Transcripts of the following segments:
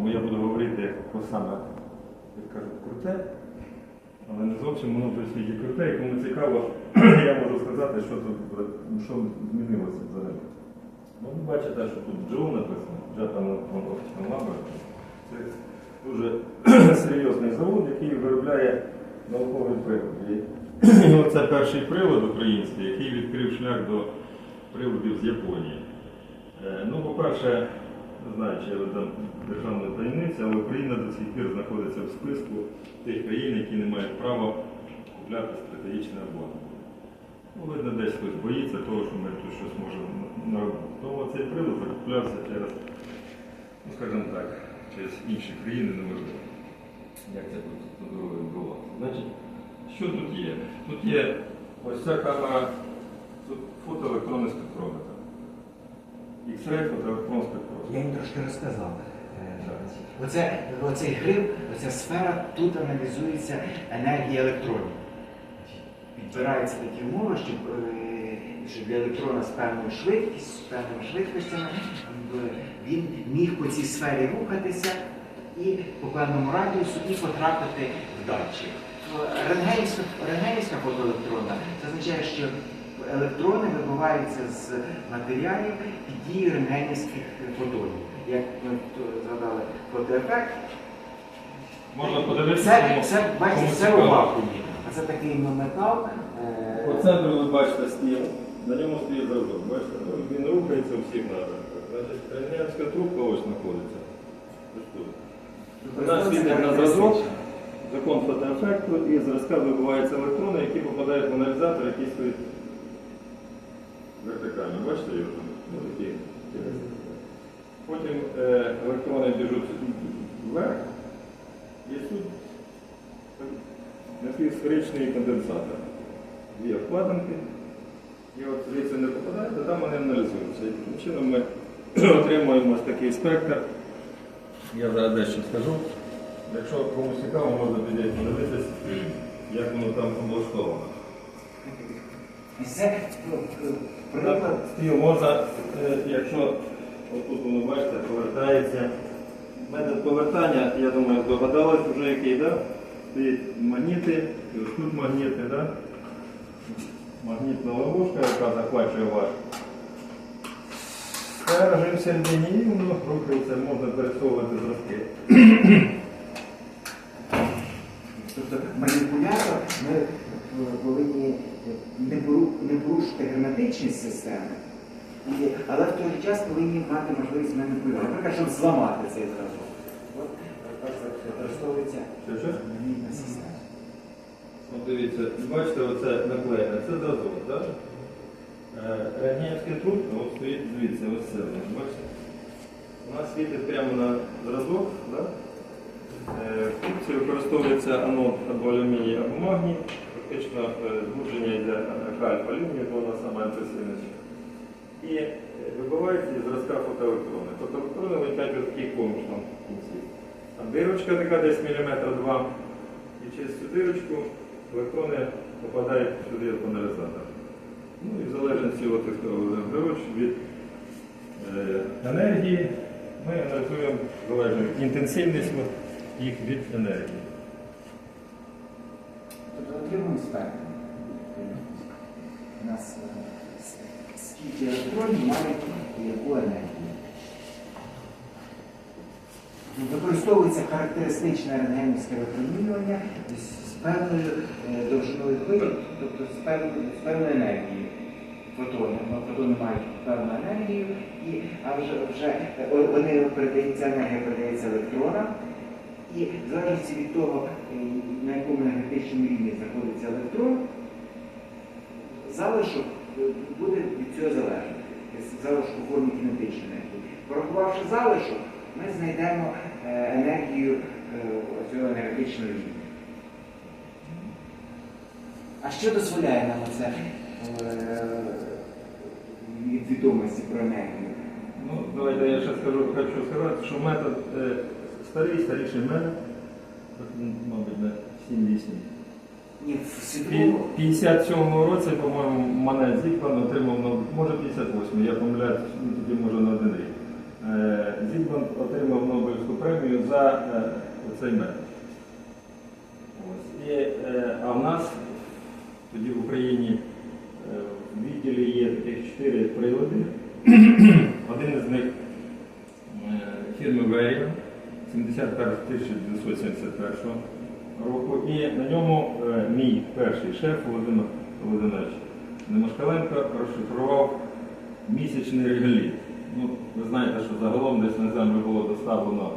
Тому я буду говорити про саме, як кажуть, круте, але не зовсім воно при світі круте, і кому цікаво, я можу сказати, що тут що змінилося взагалі. Ну, ви бачите, що тут Джоу написано, Optical Laboratory. Це дуже серйозний завод, який виробляє наукові прилади. І оце перший привод український, який відкрив шлях до приводів з Японії. Е, Ну, по-перше, не знаю, там державна таємниця, але Україна до сих пір знаходиться в списку тих країн, які не мають права купляти стратегічне обладнання. Ну, видно, десь хтось боїться того, що ми тут щось можемо наробити. Тому цей привод закуплявся через, ну скажімо так, через інші країни неможливо. Як це тут відбувалося? Значить, що тут є? Тут є ось ця камера, тут фотоелектронний спектрометр. X-ray фотоелектронний спектрометр. Я їм трошки розказав. Е, Оце, оцей гриб, оця сфера, тут аналізується енергія електронів. Підбираються такі умови, щоб, е, щоб для електрона з певною швидкістю, з певними швидкостями він міг по цій сфері рухатися і по певному радіусу і потрапити в датчик. Рентгенівська, рентгенівська фотоелектронна це означає, що електрони вибиваються з матеріалів під дією рентгенівських фотонів. Як ми згадали фотоефект, Можна подивитися, це, це, бачите, це у вакуумі. А це такий ну, метал. е, По центру ви бачите стіл, на ньому стоїть зразок. Бачите, ну, він рухається у всіх напрямках. Значить, рентгенівська трубка ось знаходиться. Вона світить на зразок, закон фотоефекту, і зразка вибиваються електрони, які попадають в аналізатор, який стоїть. Бачите його. Потім е, електрони біжуть вверх, і тут напівсферичний конденсатор. Дві обкладинки. І от звідси не попадають, а там вони аналізуються. І таким чином ми отримуємо ось такий спектр. Я зараз дещо скажу. Якщо комусь цікаво, можна підійти подивитися, як воно там облаштовано. Е, приклад. Можна, е, якщо отут воно бачите, повертається. Метод повертання, я думаю, здогадались вже який, да? Стоїть магніти, і ось тут магніти, да? магнітна ловушка, яка захвачує ваш. Це режим середині, рухається, можна пересовувати зразки. Тобто маніпулятор ми е, повинні не, пору- не порушити герметичність системи, але в той же час повинні мати можливість маніпулювати. Наприклад, щоб зламати цей зразок. Використовується магнітна система. Дивіться, бачите, оце наклеєне, це зразок, так? Рентгенівська трубка от стоїть звідси, ось це, бачите? Вона світить прямо на зразок? Е, В трубці використовується анод або алюміній, або магній. Фактично е, збудження йде альфа-алюмінію, бо вона сама антисильніша. І е, вибивається із зразка фотоелектрони. Фотоелектрони летять ось такий коміш там в кінці. Там дирочка така десь міліметр два. І через цю дирочку електрони попадають сюди в аналізатор. Ну і в залежності от, від е, енергії ми аналізуємо залежно інтенсивність їх від енергії. Тобто. У нас е, скільки електронів мають яку енергію. Використовується характеристичне рентгенівське випромінювання з певною е, довжиною хвилі, тобто з певною, з певною енергією. Фотони. Ну, Фотони мають певну енергію, і, а вже, вже е, вони передаються, енергія передається електронам, і в залежності від того, е, на якому енергетичному рівні знаходиться електрон, залишок е, буде від цього залежати. Залишок у формі кінетичної енергії. Порахувавши залишок, ми знайдемо е, енергію цього енергетичного рівня. А що дозволяє нам це від відомості про енергію? Ну, давайте я ще скажу, хочу сказати, що метод старий, старіший мене, мабуть, на 7-8. Ні, в В 57-му році, по-моєму, мене Зікман отримав, ну, може 58, я помиляюсь, ну, тоді може на один рік. е, отримав Нобелівську премію за е, цей метод. Ось. І, е, а в нас тоді в Україні в відділі є таких чотири прилади. Один із них фірми 71 1971 року. І на ньому е, мій перший шеф Володимир Володимирович Немошкаленко розшифрував місячний реголіт. Ну, ви знаєте, що загалом десь на землю було доставлено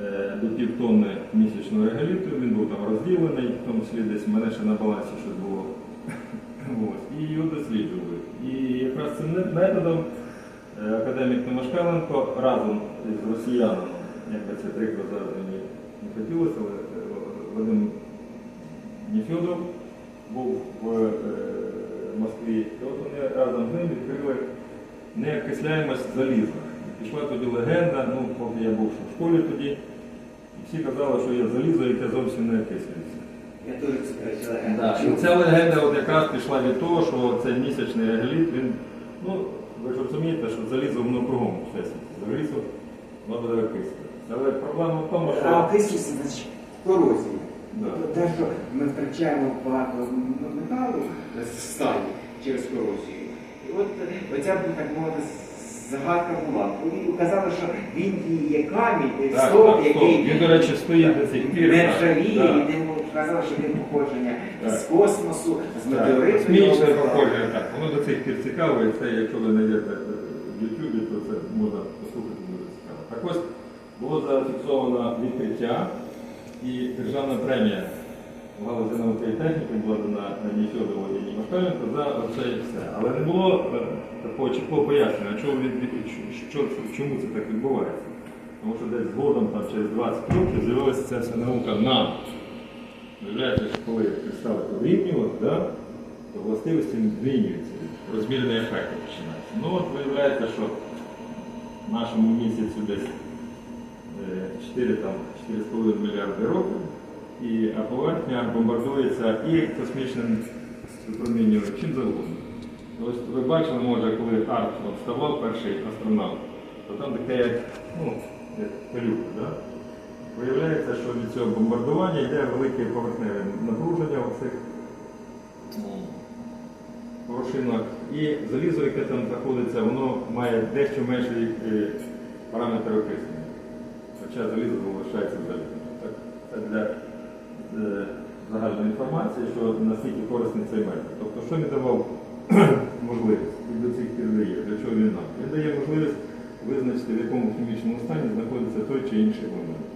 е, до півтонни місячного реголіту, він був там розділений, в тому числі десь в мене ще на балансі щось було. Ось. І його досліджували. І якраз цим методом е, академік Тимошкаленко разом з росіянином, як би це прикро зараз мені не хотілося, але е, Вадим Нефьодов був в е, Москві, і от вони разом з ним відкрили неокисляємость заліза. Пішла тоді легенда, ну, поки я був в школі тоді, і всі казали, що є залізо, яке зовсім не окислюється. Я теж це легенда. Да, і ця легенда от якраз пішла від того, що цей місячний реголіт, він, ну, ви ж розумієте, що залізо воно кругом у всесвіті. Залізо, воно буде окислюватися. Але проблема в тому, А що окислюється, значить, корозія. Да. Те, що ми втрачаємо багато металу з сталі через корозію. І от е, оця, так мовити, загадка була. І казали, що в Індії є камінь, Так, стовп, так, стоп. який Він, до речі, стоїть до цих пір. не ржавіє, і йому казали, що він походження з космосу, з метеориту. Космічне походження, так. Воно до цих пір цікаво, і це, якщо ви знайдете в Ютубі, то це можна послухати дуже цікаво. Так ось було зафіксовано відкриття і державна премія галузі науки і техніки була дана Ніфьодову і Німашкаленко за оце і все. Але не було е, такого чіткого пояснення, від- що, чому це так відбувається. Тому що десь згодом, там, через 20 років, з'явилася ця вся наука на Виявляється, що коли кристали порівнювати, да, то властивості змінюються, розмірний ефект починається. Ну от виявляється, що в нашому місяці десь 4, там, 4,5 мільярди років, і, а поверхня бомбардується і космічним випромінюванням, чим завгодно. Ось ви бачили, може, коли Армстронг вставав, перший астронавт, то там таке, ну, як пилюка, да? Виявляється, що від цього бомбардування йде велике поверхневе напруження в цих порошинах. І залізо, яке там знаходиться, воно має дещо менший е, параметр окислення. Хоча залізо залишається залізом. Так, Це для е, загальної інформації, що наскільки корисний цей метод. Тобто, що він давав можливість і до цих пір дає, для чого він нам? Він дає можливість визначити, в якому хімічному стані знаходиться той чи інший елемент.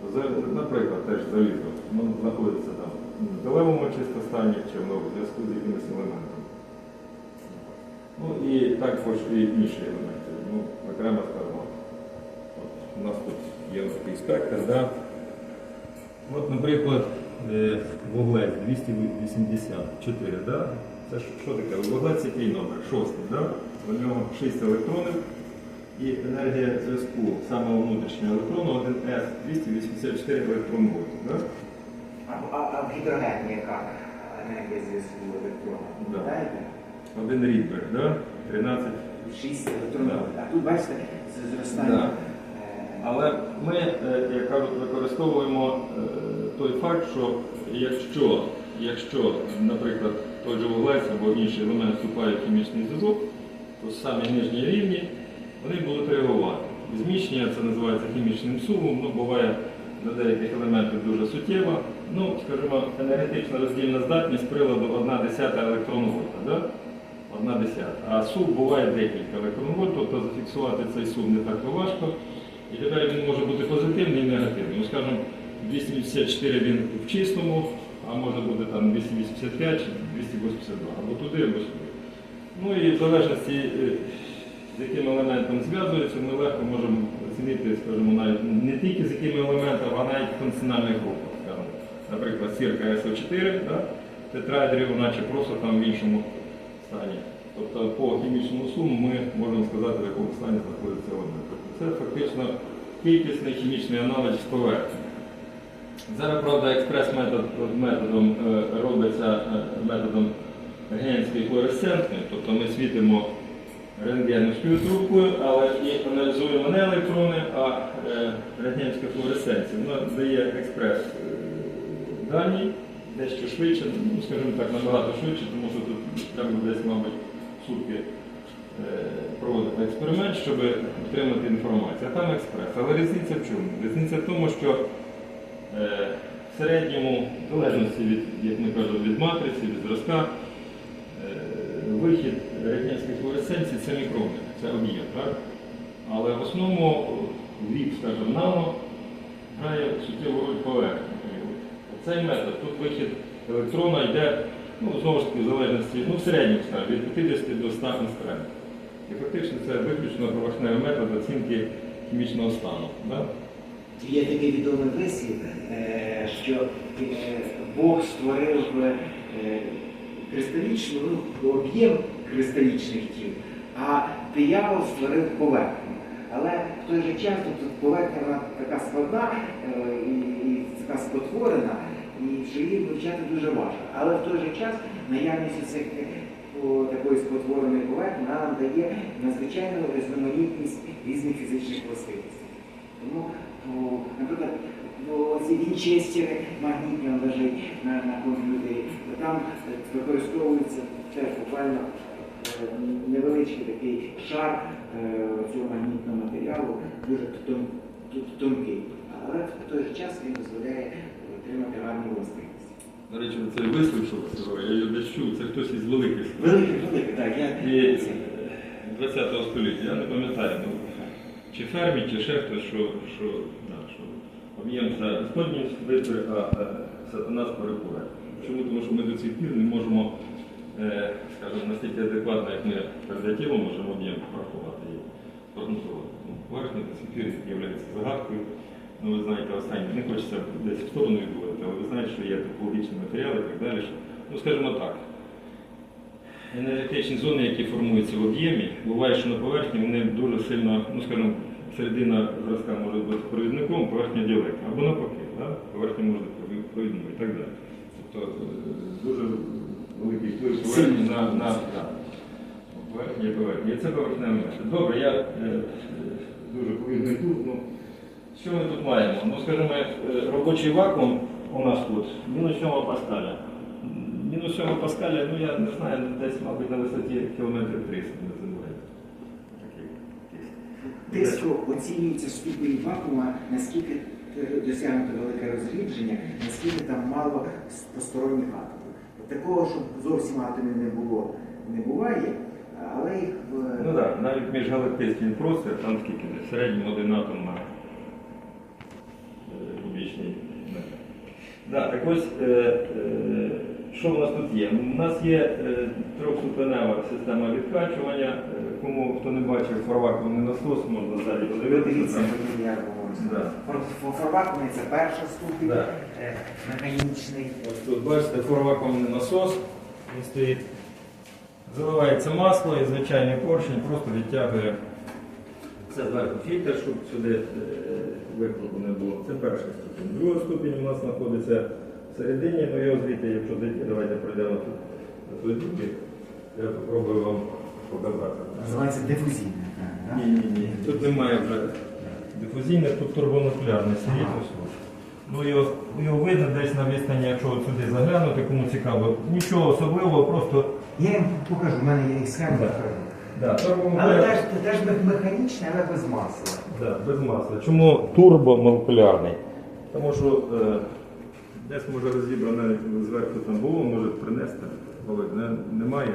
Тобто, наприклад, теж залізо, воно знаходиться там в металевому чисто стані, чи воно в зв'язку з якимось елементом. Ну і також і інші елементи. Ну, окремо скажемо. У нас тут є такий да? От, наприклад, е, вуглець 284, да? Це що, що таке? Вуглець який номер? Шостий, да? У нього 6 електронів. І енергія зв'язку самого внутрішнього електрону 1С 284 електрон вольт. Да? А, а, а в гідрогені яка енергія зв'язку електрона? Да. Один рідбер, да? 13. 6 електронів. Да. А тут бачите, це зростання. Да. Але ми, е, як кажуть, використовуємо е, той факт, що якщо, якщо, наприклад, той же вуглець або інший елемент вступає в хімічний зв'язок, то самі нижні рівні вони будуть реагувати. Зміщення це називається хімічним сумом, ну, буває для деяких елементів дуже суттєво. Ну, скажімо, енергетична роздільна здатність приладу 1 десята електронвольта. Да? Одна десята. А сум буває декілька електронвольт, тобто зафіксувати цей сум не так важко. І тепер він може бути позитивний і негативний. Ну, скажімо, 284 він в чистому, а може бути там 285 чи 282, або туди, або сюди. Ну і в залежності, е, з яким елементом зв'язується, ми легко можемо оцінити, скажімо, навіть не тільки з якими елементами, а навіть функціональних групах. Скажімо. Наприклад, сірка СО4, да? тетраедрів, наче просто там в іншому стані. Тобто по хімічному суму ми можемо сказати, в якому стані знаходиться елемент. Фактично кількісний хімічний аналіз поверхні. Зараз, правда, експрес-метод методом е, робиться е, методом рентгенської флуоресцентної, тобто ми світимо рентгенівською трубкою, але і аналізуємо не електрони, а е, рентгенівська флуоресценція. Вона дає експрес е, дані дещо швидше, ну, скажімо так, набагато швидше, тому що тут треба десь, мабуть, сутки експеримент, щоб отримати інформацію. А там експрес. Але різниця в чому? Різниця в тому, що е, в середньому, в залежності від, як ми кажемо, від матриці, від зразка, е, вихід рентгенської флуоресценції це мікрони, це об'єм, так? Але в основному вік, скажімо, нано грає суттєву роль поверхні. Цей метод, тут вихід електрона йде, ну, знову ж таки, в залежності, ну, в середньому, скажімо, від 50 до 100 ангстрем. І фактично це виключно поверхневий метод оцінки хімічного стану. Да? Є такий відомий вислів, е, що е, Бог створив е, кристалічну, ну, об'єм кристалічних тіл, а диявол створив поверхню. Але в той же час тут поверхня вона така складна і, така спотворена, і що її вивчати дуже важко. Але в той же час наявність цих такої спотвореної поверхні вона нам дає надзвичайну різноманітність різних фізичних властивостей. Тому, наприклад, ці вінчестери магнітні лежить на, на комп'ютері, там використовується теж буквально е, невеличкий такий шар е, цього магнітного матеріалу, дуже тон- тон- тонкий. Але в той же час він дозволяє отримати гарні властивості. До речі, цей вислів, що ви сказали, я його десь чув, це хтось із великих Великий, великий, так, я і 20 століття, я не пам'ятаю, ну, чи Фермі, чи ще хтось, що, що, да, що об'єм це Господній витвір, а е, сатана спорикує. Чому? Тому що ми до цих пір не можемо, е, скажімо, настільки адекватно, як ми перед тілом можемо об'єм порахувати і прогнозувати. Ну, Поверхня до цих пір є загадкою. Ну, ви знаєте, останнє, не хочеться десь в сторону відбувати, але ви знаєте, що є топологічні матеріали і так далі. Що, ну, скажімо так, енергетичні зони, які формуються в об'ємі, буває, що на поверхні вони дуже сильно, ну скажімо, середина зразка може бути провідником, поверхня діелектром, або навпаки, да? поверхня може бути провідною і так далі. Тобто е, дуже великий вплив поверхні на, на да. поверхні і поверхні. І це метод. Добре, я е, е, дуже повільний тут. Ну, що ми тут маємо? Ну, скажімо, е, робочий вакуум у нас тут мінус 7 паскаля. Мінус 7 паскаля, ну я не знаю, десь, мабуть, на висоті кілометрів 300 не забуває. Те, що оцінюється ступінь вакуума, наскільки досягнуто велике розрідження, наскільки там мало посторонніх атомів. Такого, щоб зовсім атомів не було, не буває, але їх Ну так, навіть міжгалактичний простір, там скільки в середньому один атом на Да, так ось, е, е, що в нас тут є? У нас є е, трьохступенева система відкачування. Е, Кому хто не бачив фарвакуумний насос, можна далі подивитися. дивіться, Там- мені я говорю. Да. Фор- Форвакуумний це перша ступінь, Да. е, механічний. Ось тут бачите форвакуумний насос, він стоїть. Заливається масло і звичайний поршень просто відтягує це зверху фільтр, щоб сюди е, вихлопу не було. Це перша ступінь. Друга ступінь у нас знаходиться всередині, ну його звідти, якщо зайти, давайте пройдемо тут на той бік. Я спробую вам показати. Називається да? Ні, ні, ні. Тут немає вже дифузійне, тут турбонуклеарне світло. Ну, його, його видно десь на відстані, якщо от сюди заглянути, кому цікаво. Нічого особливого, просто Я їм покажу, в мене є і схема. Да. Але теж, теж механічний, але без масла. Да, без масла. Чому турбомолекулярний? Тому що е, десь може розібране зверху там було, може принести, але не, немає.